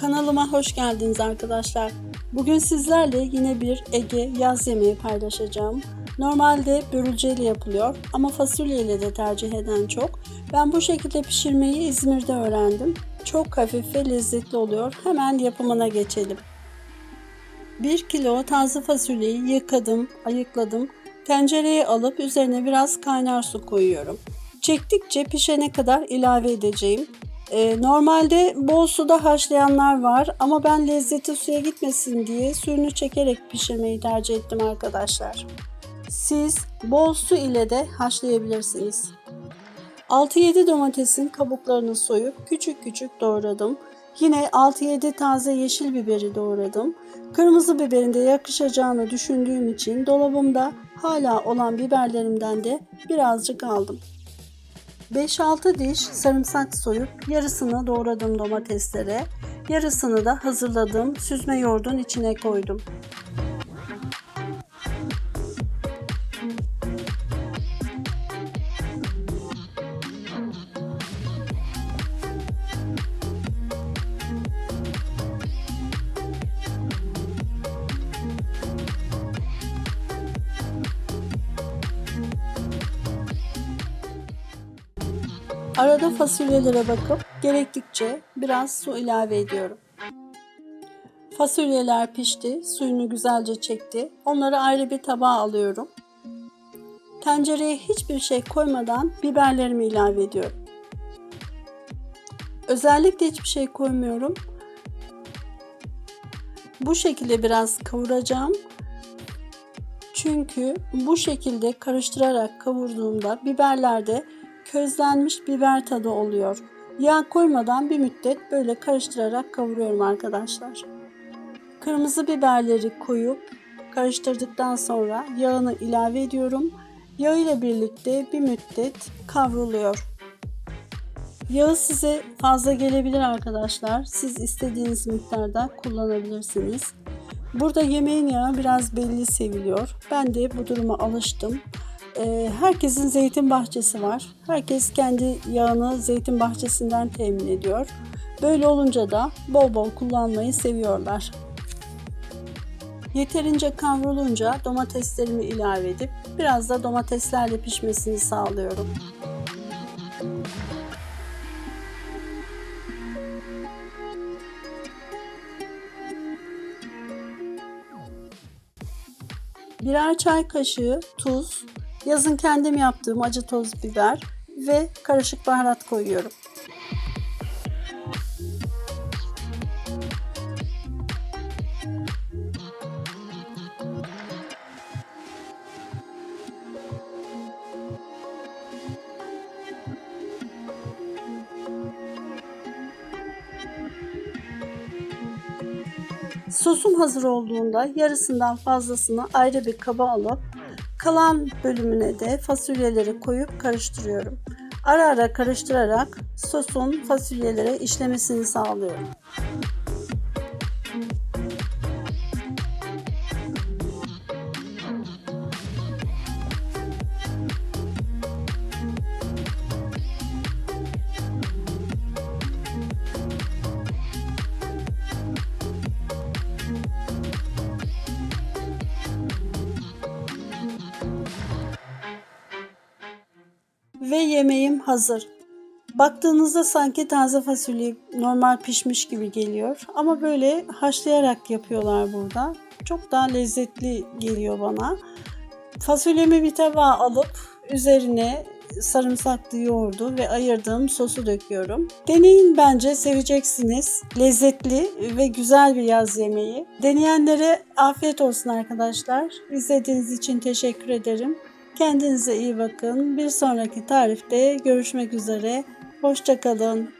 Kanalıma hoş geldiniz arkadaşlar. Bugün sizlerle yine bir Ege yaz yemeği paylaşacağım. Normalde börülceyle yapılıyor ama fasulyeyle de tercih eden çok. Ben bu şekilde pişirmeyi İzmir'de öğrendim. Çok hafif ve lezzetli oluyor. Hemen yapımına geçelim. 1 kilo taze fasulyeyi yıkadım, ayıkladım. Tencereye alıp üzerine biraz kaynar su koyuyorum. Çektikçe pişene kadar ilave edeceğim. Ee, normalde bol suda haşlayanlar var ama ben lezzeti suya gitmesin diye suyunu çekerek pişirmeyi tercih ettim arkadaşlar. Siz bol su ile de haşlayabilirsiniz. 6-7 domatesin kabuklarını soyup küçük küçük doğradım. Yine 6-7 taze yeşil biberi doğradım. Kırmızı biberin de yakışacağını düşündüğüm için dolabımda hala olan biberlerimden de birazcık aldım. 5-6 diş sarımsak soyup yarısını doğradım domateslere, yarısını da hazırladığım süzme yoğurdun içine koydum. Arada fasulyelere bakıp gerektikçe biraz su ilave ediyorum. Fasulyeler pişti, suyunu güzelce çekti. Onları ayrı bir tabağa alıyorum. Tencereye hiçbir şey koymadan biberlerimi ilave ediyorum. Özellikle hiçbir şey koymuyorum. Bu şekilde biraz kavuracağım. Çünkü bu şekilde karıştırarak kavurduğumda biberlerde közlenmiş biber tadı oluyor. Yağ koymadan bir müddet böyle karıştırarak kavuruyorum arkadaşlar. Kırmızı biberleri koyup karıştırdıktan sonra yağını ilave ediyorum. Yağ ile birlikte bir müddet kavruluyor. Yağı size fazla gelebilir arkadaşlar. Siz istediğiniz miktarda kullanabilirsiniz. Burada yemeğin yağı biraz belli seviliyor. Ben de bu duruma alıştım. Ee, herkesin zeytin bahçesi var. Herkes kendi yağını zeytin bahçesinden temin ediyor. Böyle olunca da bol bol kullanmayı seviyorlar. Yeterince kavrulunca domateslerimi ilave edip biraz da domateslerle pişmesini sağlıyorum. Birer çay kaşığı tuz, yazın kendim yaptığım acı toz biber ve karışık baharat koyuyorum. Sosum hazır olduğunda yarısından fazlasını ayrı bir kaba alıp kalan bölümüne de fasulyeleri koyup karıştırıyorum. Ara ara karıştırarak sosun fasulyelere işlemesini sağlıyorum. Ve yemeğim hazır. Baktığınızda sanki taze fasulye normal pişmiş gibi geliyor. Ama böyle haşlayarak yapıyorlar burada. Çok daha lezzetli geliyor bana. Fasulyemi bir tabağa alıp üzerine sarımsaklı yoğurdu ve ayırdığım sosu döküyorum. Deneyin bence seveceksiniz. Lezzetli ve güzel bir yaz yemeği. Deneyenlere afiyet olsun arkadaşlar. İzlediğiniz için teşekkür ederim. Kendinize iyi bakın. Bir sonraki tarifte görüşmek üzere. Hoşçakalın.